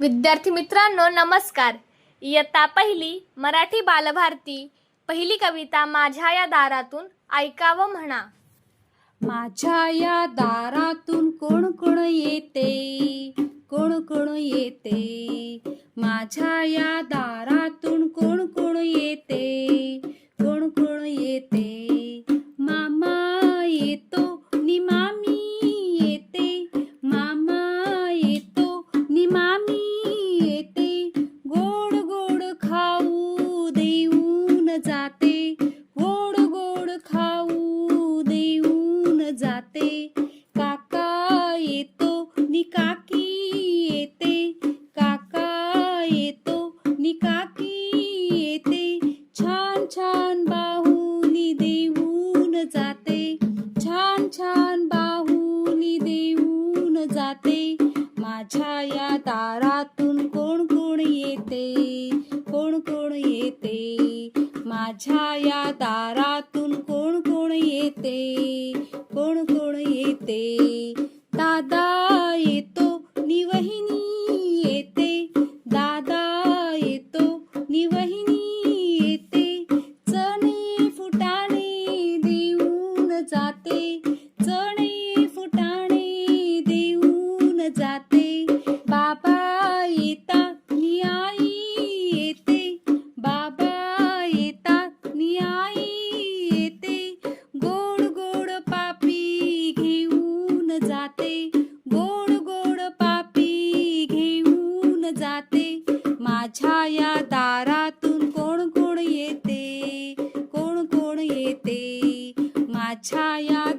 विद्यार्थी मित्रांनो नमस्कार. इयत्ता पहिली मराठी बालभारती. पहिली कविता माझ्या या दारातून ऐकावं म्हणा. माझ्या या दारातून कोण कोण येते? कोण कोण येते? माझ्या या दारातून कोण कोण येते? जाते. गोड गोड खाऊ देऊन जाते. काका येतो निकाकी येते. काका येतो निकाकी येते. छान छान बाहुनी देऊन जाते. छान छान बाहुनी देऊन जाते. माझ्या या दारातून कोण कोण येते? कोण कोण येते? माझ्या या दारातून कोण कोण येते? कोण कोण येते? दादा येते जाते. गोड गोड पापी घेऊन जाते. माझ्या या दारातून कोण कोण येते? कोण कोण येते? माझ्या या